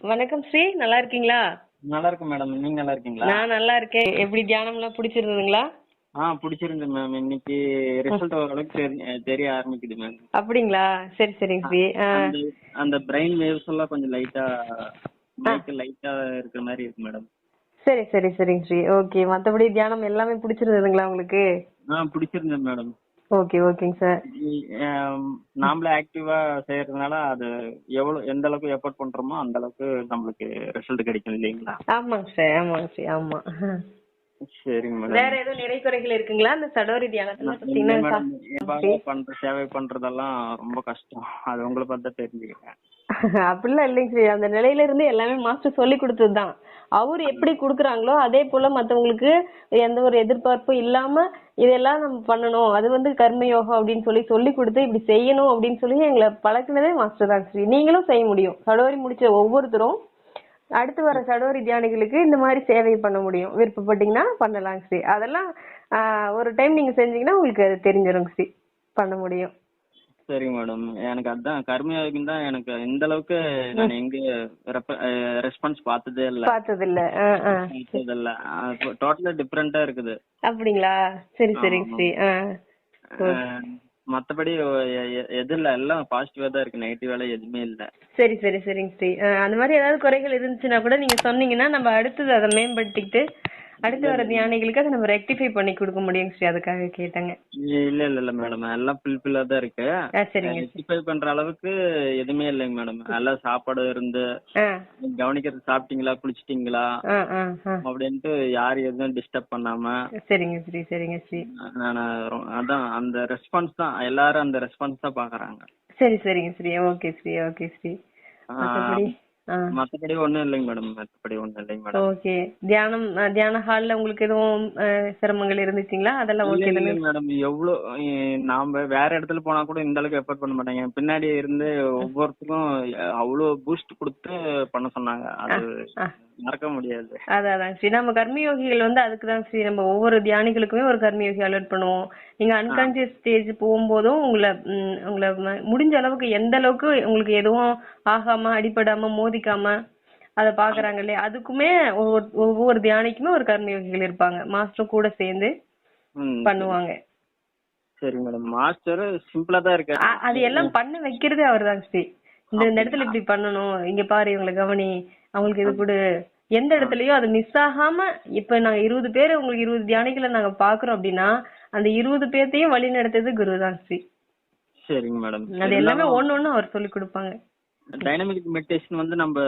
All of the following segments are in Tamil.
வணக்கம் ஸ்ரீ நல்லா இருக்கீங்களா? நல்லா இருக்கும் மேடம். நீங்க நல்லா இருக்கீங்களா? நான் நல்லா இருக்கேன். எப்படி தியானம்லாம் பிடிச்சிருந்ததுங்களா? ஆ பிடிச்சிருந்து மேம். இன்னைக்கு ரிசல்ட் ஓரளவுக்கு தெரி- தெரிய ஆரம்பிக்குது மேம். அப்படிங்களா? சரி சரிங்க ஸ்ரீ. அந்த பிரெயின் வேவ்ஸ் எல்லாம் கொஞ்சம் லைட்டா லைட்டா இருக்கிற மாதிரி இருக்கு மேடம். சரி சரி சரிங்க ஸ்ரீ. ஓகே. மத்தபடி தியானம் எல்லாமே பிடிச்சிருந்ததுங்களா உங்களுக்கு? ஆ பிடிச்சிருந்தது மேடம். ஓகே ஓகேங்க சார் நாமளே ஆக்டிவா செய்யறதுனால அது எவ்வளவு எந்த அளவுக்கு எஃபோர்ட் பண்றோமோ அந்த அளவுக்கு நம்மளுக்கு ரிசல்ட் கிடைக்கும் இல்லைங்களா? ஆமாங்க சார் ஆமாங்க ஸ்ரீ ஆமா. வேற எதுவும் நிறை குறைகள் இருக்குங்களா? அந்த சடோரி தியானத்துல பாத்தீங்கன்னா மேடம் சா- எப்பாவது பண்ற சேவை பண்றதெல்லாம் ரொம்ப கஷ்டம். அது உங்களை பார்த்தா தெரிஞ்சுக்கிறேன் அப்படிலாம் இல்லைங்க ஸ்ரீ. அந்த நிலையில இருந்து எல்லாமே மாஸ்டர் சொல்லி கொடுத்ததுதான். அவர் எப்படி கொடுக்குறாங்களோ அதே போல மத்தவங்களுக்கு எந்த ஒரு எதிர்பார்ப்பும் இல்லாம இதெல்லாம் நம்ம பண்ணணும். அது வந்து கர்ம யோகம் அப்படின்னு சொல்லி சொல்லி கொடுத்து இப்படி செய்யணும் அப்படின்னு சொல்லி எங்களை பழக்கினதே மாஸ்டர் தான் ஸ்ரீ. நீங்களும் செய்ய முடியும். சடோரி முடிச்ச ஒவ்வொருத்தரும் அடுத்து வர சடோரி தியானிகளுக்கு இந்த மாதிரி சேவை பண்ண முடியும். விருப்பப்பட்டீங்கன்னா பண்ணலாம் ஸ்ரீ. அதெல்லாம் ஒரு டைம் நீங்க செஞ்சீங்கன்னா உங்களுக்கு அது தெரிஞ்சிடும் ஸ்ரீ. பண்ண முடியும். சரிங்க மேடம் எனக்கு அதான் கர்மயோகம் தான் எனக்கு இந்த அளவுக்கு நான் எங்க ரெஸ்பான்ஸ் பார்த்ததே இல்ல. பார்த்தது இல்ல. பார்த்தது இல்ல டோட்டலா டிஃப்ரெண்டா இருக்குது. அப்படிங்களா? சரி ஆ. அஹ், மத்தபடி எ- எது இல்ல. எல்லாம் பாசிட்டிவா தான் இருக்கு. நெகட்டிவ் வேலை எதுவுமே இல்ல. சரி சரி சரிங்க ஸ்ரீ. அந்த மாதிரி ஏதாவது குறைகள் இருந்துச்சுன்னா கூட நீங்க சொன்னீங்கன்னா நம்ம அடுத்தது அதை மேம்படுத்திக்கிட்டு அடுத்து வர தியானிகளுக்கு அதை நம்ம ரெக்டிஃபை பண்ணி கொடுக்க முடியும் ஸ்ரீ அதுக்காக கேட்டேங்க. இல்ல இல்ல இல்ல மேடம் எல்லாம் ஃபுல்ஃபில்லா தான் இருக்கு. சரிங்க ரெக்டிஃபை பண்ற அளவுக்கு எதுவுமே இல்லைங்க மேடம் எல்லாம் சாப்பாடு இருந்து கவனிக்கிறது சாப்பிட்டீங்களா குளிச்சிட்டீங்களா அப்படின்ட்டு யாரும் எதுவும் டிஸ்டர்ப் பண்ணாம சரிங்க ஸ்ரீ சரிங்க ஸ்ரீ நான் அதான் அந்த ரெஸ்பான்ஸ் தான். எல்லாரும் அந்த ரெஸ்பான்ஸ் தான் பாக்குறாங்க. சரி சரிங்க ஸ்ரீ ஓகே ஸ்ரீ ஓகே ஸ்ரீ மத்தபடி ஒண்ணும் இல்லைங்க மேடம். மத்தபடி ஒண்ணும் இல்லைங்க மேடம். ஓகே. தியானம் தியான ஹால்ல உங்களுக்கு எதுவும் சிரமங்கள் இருந்துச்சுங்களா? அதெல்லாம் ஓகே தானே? மேடம். எவ்வளவு நாம வேற இடத்துல போனா கூட இந்த அளவுக்கு எஃபர்ட் பண்ண மாட்டாங்க. பின்னாடி இருந்து ஒவ்வொருத்தருக்கும் அவ்வளவு பூஸ்ட் கொடுத்து பண்ண சொன்னாங்க. அது மறக்க முடியாது. அதான் ஸ்ரீ நம்ம கர்மயோகிகள் வந்து அதுக்கு தான் ஸ்ரீ நம்ம ஒவ்வொரு தியானிகளுக்குமே ஒரு கர்மயோகி அலர்ட் பண்ணுவோம். நீங்க அன்கான்சியஸ் ஸ்டேஜ் போகும்போதும் உங்களை உங்களை முடிஞ்ச அளவுக்கு எந்த அளவுக்கு உங்களுக்கு எதுவும் ஆகாம அடிபடாம மோதிக்காம அத பாக்குறாங்க இல்லையா? அதுக்குமே ஒவ்வொரு ஒவ்வொரு தியானிக்குமே ஒரு கர்மயோகிகள் இருப்பாங்க. மாஸ்டர் கூட சேர்ந்து பண்ணுவாங்க. சரி மேடம் மாஸ்டர் சிம்பிளா தான் இருக்கு அது எல்லாம் பண்ண வைக்கிறதே அவர்தான் ஸ்ரீ இந்த இந்த இடத்துல இப்படி பண்ணணும். இங்க பாரு இவங்களை கவனி. அவங்களுக்கு இது கொடு. எந்த இடத்துலயும் அது மிஸ் ஆகாம இப்ப நாங்க இருபது பேர் உங்களுக்கு இருபது தியானிகளை நாங்க பாக்குறோம் அப்படின்னா அந்த இருபது பேர்த்தையும் வழி நடத்தது குருதான் ஸ்ரீ. சரிங்க மேடம். அது எல்லாமே ஒண்ணு ஒண்ணு அவர் சொல்லி கொடுப்பாங்க. டைனமிக் மெடிடேஷன் வந்து நம்ம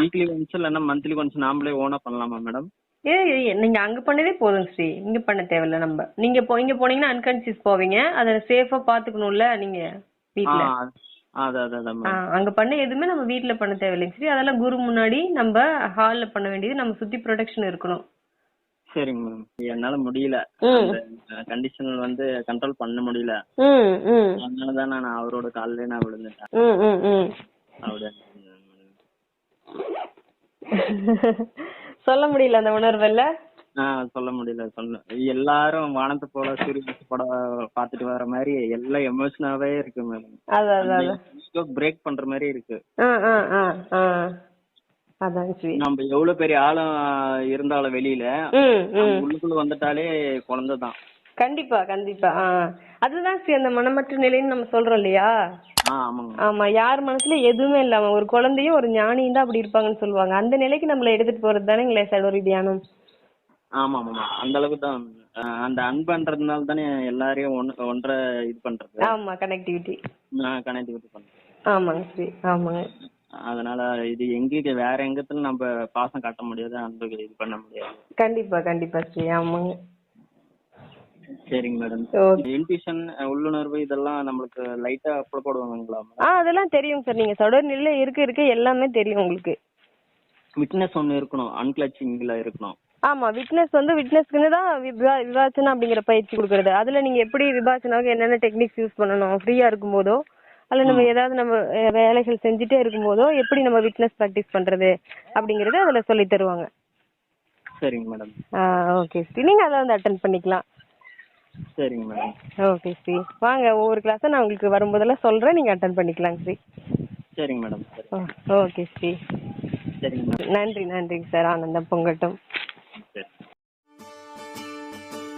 வீக்லி ஒன்ஸ் இல்லைன்னா மந்த்லி ஒன்ஸ் நாமளே ஓனா பண்ணலாமா மேடம்? ஏ ஏ, நீங்க அங்க பண்ணதே போதும் ஸ்ரீ. இங்க பண்ண தேவையில்ல நம்ம. நீங்க போ இங்க போனீங்கன்னா அன்கான்சியஸ் போவீங்க. அதை சேஃபா பாத்துக்கணும்ல நீங்க வீட்ல. அங்க பண்ண எதுவுமே நம்ம வீட்ல பண்ண தேவையில்லைங்க. சரி அதெல்லாம் குரு முன்னாடி நம்ம ஹால்ல பண்ண வேண்டியது நம்ம சுத்தி ப்ரொடெக்ஷன் இருக்கணும். சரிங்க மேடம். என்னால முடியல. கண்டிஷன் வந்து கண்ட்ரோல் பண்ண முடியல. அதனாலதான் நான் அவரோட காலிலே நான் விழுந்துட்டேன். சொல்ல முடியல அந்த உணர்வல்ல? ஆஹ் சொல்ல முடியல சொல்ல. எல்லாரும் வானத்தை போல சூரிய படம் பாத்துட்டு வர மாதிரி எல்லாம் எமோஷனாவே இருக்கு மேடம் பிரேக் பண்ற மாதிரி இருக்கு. சரி நம்ம எவ்வளவு பெரிய ஆளும் இருந்தாலும் வெளியில உள்ளுக்குள்ள வந்துட்டாலே குழந்தை தான். கண்டிப்பா கண்டிப்பா. அதுதான் சரி அந்த மனமற்ற நிலைன்னு நம்ம சொல்றோம் இல்லையா? ஆமா யார் மனசுல எதுவுமே இல்லாம ஒரு குழந்தையும் ஒரு ஞானியும் தான் அப்படி இருப்பாங்கன்னு சொல்லுவாங்க. அந்த நிலைக்கு நம்மள எடுத்துட்டு போறது தானேங்களே சடோரி தியானம்? ஆமா ஆமா அந்த அளவுக்கு தான். அந்த அன்பன்றதுனால தானே எல்லாரையும் ஒன்று ஒன்றை இது பண்றது. ஆமா கனெக்டிவிட்டி நான் கனெக்டிவிட்டி பண்றேன் ஆமாங்க சரி. ஆமாங்க. அதனால இது எங்க வேற எங்கத்துல நம்ம பாசம் காட்ட முடியாது அன்பு இது பண்ண முடியாது. கண்டிப்பா கண்டிப்பா ஸ்ரீ ஆமாங்க. சரிங்க மேடம். இன்ட்யூஷன் உள்ளுணர்வு இதெல்லாம் நம்மளுக்கு லைட்டா புலப்படுவாங்களா ஆ அதெல்லாம் தெரியும் சார். நீங்க சடோரி நிலையில இருக்க இருக்க. எல்லாமே தெரியும் உங்களுக்கு. விட்னஸ் ஒன்னு இருக்கணும். அன்கிளச்சிங்ல இருக்கணும். ஆமா விட்னஸ் வந்து விட்னஸ்க்குன்னு தான் விவா விவாச்சனா அப்படிங்கிற பயிற்சி கொடுக்கறது. அதுல நீங்க எப்படி விபாச்சனாவுக்கு என்னென்ன டெக்னிக்ஸ் யூஸ் பண்ணணும்? ஃப்ரீயா இருக்கும்போதோ அல்ல நம்ம ஏதாவது நம்ம வேலைகள் செஞ்சுட்டே இருக்கும்போதோ எப்படி நம்ம விட்னஸ் ப்ராக்டிஸ் பண்றது அப்படிங்கறது அதுல சொல்லி தருவாங்க. சரிங்க மேடம் ஓகே ஸ்ரீ நீங்க அதை வந்து அட்டன் பண்ணிக்கலாம். சரிங்க மேடம் ஓகே ஸ்ரீ வாங்க ஒவ்வொரு கிளாஸை நான் உங்களுக்கு வரும்போதெல்லாம் சொல்றேன். நீங்க அட்டன் பண்ணிக்கலாம் ஸ்ரீ சரிங்க மேடம் ஓகே ஸ்ரீ சரிங்க மேம் நன்றி நன்றிங்க சார் ஆனந்தம் பொங்கட்டும்.